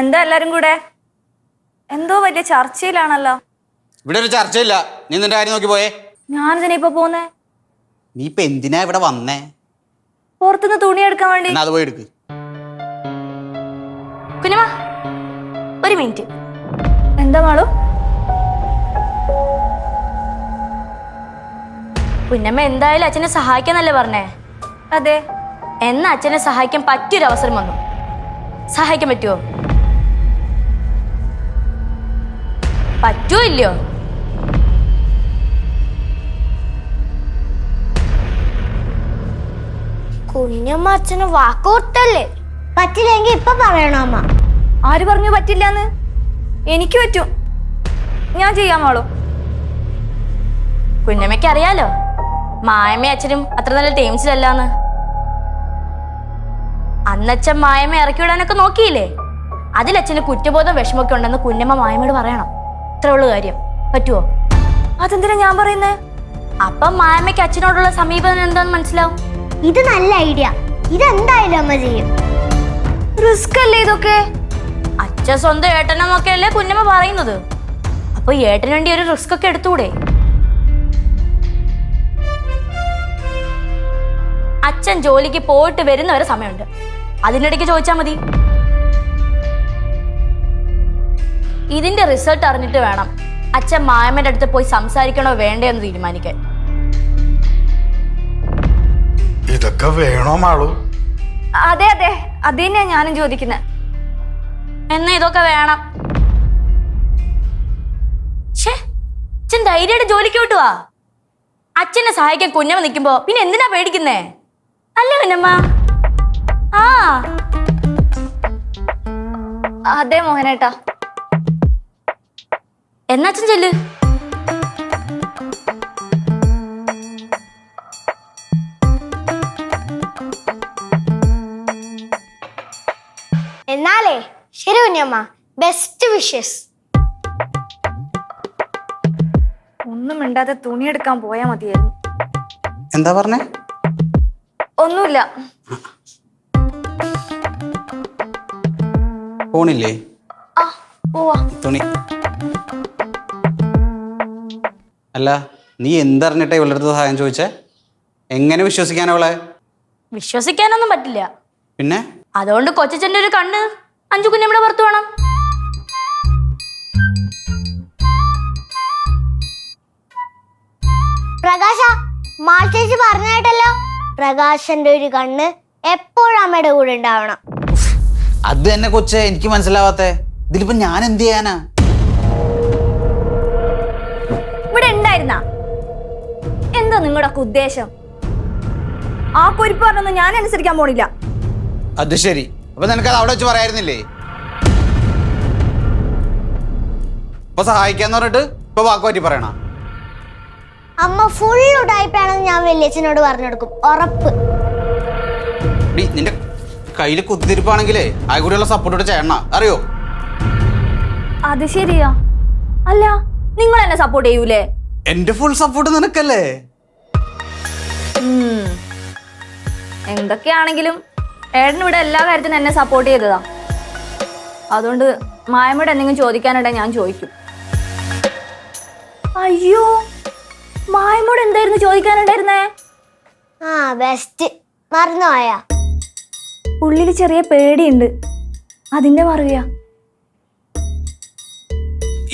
എന്താ എല്ലാരും കൂടെ? എന്തോ വലിയ ചർച്ചയിലാണല്ലോ. ഇവിടെ ഒരു ചർച്ചയില്ല. നീ നിന്റെ കാര്യം നോക്കി പോയേ. ഞാനിതിനെ ഇപ്പൊ പോന്നേ? നീ ഇപ്പൊ എന്തിനാ ഇവിടെ വന്നേ? പുറത്തുനിന്ന് തുണി എടുക്കാൻ വേണ്ടി. എന്നാ അത് പോയി എടുക്ക്. കുഞ്ഞമ്മ ഒരു മിനിറ്റ്. എന്താ മാളു? കുഞ്ഞമ്മ എന്തായാലും അച്ഛനെ സഹായിക്കാന്നല്ലേ പറഞ്ഞേ? അതെ. എന്നാ അച്ഛനെ സഹായിക്കാൻ പറ്റിയൊരു അവസരം വന്നു. സഹായിക്കാൻ പറ്റുമോ പറ്റുമോ ഇല്ലയോ കുഞ്ഞമ്മ അച്ഛന് വാക്കുകൊടുത്തല്ലേ പറ്റില്ലെങ്കിൽ ഇപ്പൊ പറയണോ അമ്മ? ആര് പറഞ്ഞു പറ്റില്ലാന്ന്? എനിക്ക് പറ്റും. ഞാൻ ചെയ്യാൻ മാളു. കുഞ്ഞമ്മയ്ക്ക് അറിയാലോ? മായമ്മ അച്ഛനും അത്ര നല്ല ടീംസിലല്ലാന്ന് അന്നച്ഛൻ മായമ്മ ഇറക്കി വിടാനൊക്കെ നോക്കിയില്ലേ? അതിലച്ഛന് കുറ്റബോധം വിഷമൊക്കെ ഉണ്ടെന്ന് കുഞ്ഞമ്മ മായമ്മയോട് പറയണം. ഇത്ര ഉള്ളു കാര്യം. പറ്റുമോ അതെന്തിനാ ഞാൻ പറയുന്നേ? അപ്പം മായമ്മയ്ക്ക് അച്ഛനോടുള്ള സമീപനം എന്താന്ന് മനസ്സിലാവും? ഇത് നല്ല ഐഡിയ. ഇതെന്തായാലും അമ്മ ചെയ്യും. റിസ്ക് അല്ലേ ഇതൊക്കെ? അച്ഛൻ സ്വന്തം ഏട്ടനമ്മൊക്കെ അല്ലേ കുഞ്ഞമ്മ പറയുന്നത്? അപ്പൊ ഏട്ടന് വേണ്ടി ഒരു റിസ്ക് ഒക്കെ എടുത്തുകൂടെ? അച്ഛൻ ജോലിക്ക് പോയിട്ട് വരുന്നവരെ സമയമുണ്ട്. അതിനിടയ്ക്ക് ചോദിച്ചാൽ മതി. ഇതിന്റെ റിസൾട്ട് അറിഞ്ഞിട്ട് വേണം അച്ഛൻ മായമ്മയുടെ അടുത്ത് പോയി സംസാരിക്കണോ വേണ്ടേ എന്ന് തീരുമാനിക്കാൻ. ഇതൊക്കെ വേണോ മാളു? അതെ അതെ. അത് തന്നെയാ ഞാനും ചോദിക്കുന്നത് എന്നാ ഇതൊക്കെ വേണം. ഛേ അച്ഛൻ ധൈര്യമായിട്ട് ജോലിക്ക് വിട്ടുവാ അച്ഛനെ സഹായിക്കാൻ കുഞ്ഞമ്മ നിൽക്കുമ്പോ പിന്നെ എന്തിനാ പേടിക്കുന്നേ? അല്ല കുഞ്ഞമ്മ? ആ. അതെ മോഹനേട്ടാ. എന്നാ അച്ഛൻ ചെല്ല്? എന്നാലേ ശരി കുഞ്ഞമ്മ ബെസ്റ്റ് വിഷസ് ഒന്നും ഇണ്ടാതെ തുണിയെടുക്കാൻ പോയാ മതിയായിരുന്നു. എന്താ പറഞ്ഞേ? ഒന്നുമില്ല. പോണില്ലേ ആ പോവാ. തുണി. അല്ല നീ എന്തറിഞ്ഞിട്ടാ ഇവളുടെ അടുത്ത് സഹായം ചോദിച്ചേ? എങ്ങനെ വിശ്വസിക്കാൻ അവളെ? വിശ്വസിക്കാനൊന്നും പറ്റില്ല. പിന്നെ? അതുകൊണ്ട് കൊച്ചച്ഛന്റെ ഒരു കണ്ണ് അഞ്ചു കുഞ്ഞമ്മയുടെ പുറത്തു വേണം. പ്രകാശ മാൾച്ചേച്ചി ചേച്ചി പറഞ്ഞായിട്ടല്ലോ. പ്രകാശന്റെ ഒരു കണ്ണ് എപ്പോഴും അമ്മയുടെ കൂടെ ഉണ്ടാവണം. അത് തന്നെ കൊച്ചേ എനിക്ക് മനസ്സിലാവാത്തേ. ഇതിലിപ്പോ ഞാൻ എന്ത് ചെയ്യാനാ? ഉണ്ടായിരുന്ന എന്താ നിങ്ങളുടെ ഉദ്ദേശം? ആ കുരിപ്പ് പറഞ്ഞൊന്നും ഞാൻ അനുസരിക്കാൻ പോണില്ല. അത് ശരി. അപ്പൊ നിനക്കത് അവിടെ വെച്ച് പറയായിരുന്നില്ലേ? ഇപ്പൊ സഹായിക്കാന്ന് പറഞ്ഞിട്ട് ഇപ്പൊ വാക്ക് പറ്റി പറയണ? അമ്മ ഫുൾ ഉടായ്പാണെന്ന് ഞാൻ വലിയച്ഛനോട് പറഞ്ഞെടുക്കും ഉറപ്പ്. നിന്റെ കയ്യിൽ കുത്തിരിപ്പാണെങ്കിലേ ആ കൂടെയുള്ള സപ്പോർട്ട് ചെയ്യണ അറിയോ? അത് ശരിയാ. അല്ല നിങ്ങൾ എന്നെ സപ്പോർട്ട് ചെയ്യൂലേ? എന്റെ ഫുൾ സപ്പോർട്ട് നിനക്കല്ലേ. എന്തൊക്കെയാണെങ്കിലും ഏട്ടൻ ഇവിടെ എല്ലാ കാര്യത്തിനും എന്നെ സപ്പോർട്ട് ചെയ്തതാ. അതുകൊണ്ട് മായമ്മയുടെ എന്തെങ്കിലും ചോദിക്കാനുണ്ടെങ്കിൽ ഞാൻ ചോദിക്കും. അയ്യോ മായമ്മോട് എന്തായിരുന്നു ചോദിക്കാനുണ്ടായിരുന്നേ? ആ ബെസ്റ്റ് മറന്നുപോയ ഉള്ളിൽ ചെറിയ പേടിയുണ്ട്. അതിന്റെ മറുകയാ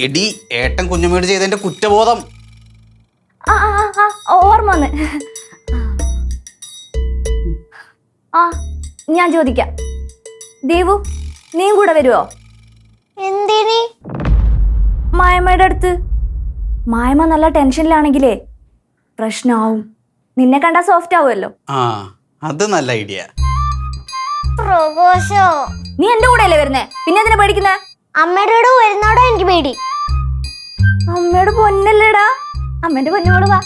എടി ഏട്ടൻ കുഞ്ഞുമേട് ചെയ്തതിന്റെ കുറ്റബോധം. ഓർമ്മ വന്ന്. ആ ഞാൻ ചോദിക്കാം. ദേവു നീ കൂടെ വരുവോ? എന്തിനി? മായമ്മയുടെ അടുത്ത്. മായമ്മ നല്ല ടെൻഷനിലാണെങ്കിലേ പ്രശ്നമാവും നിന്നെ കണ്ടാ സോഫ്റ്റ് ആവുമല്ലോ. ആ അത് നല്ല ഐഡിയ. പ്രകോശോ നീ എന്റെ കൂടെയല്ലേ വരുന്നേ? പിന്നെ എന്തിനാ പേടിക്കുന്നേ? അമ്മയുടെ കൂടെ വരുന്നോടോ എനിക്ക് പേടി. അമ്മയുടെ പൊന്നല്ലേടാ. അമ്മേന്റെ പൊന്നോട് വാ.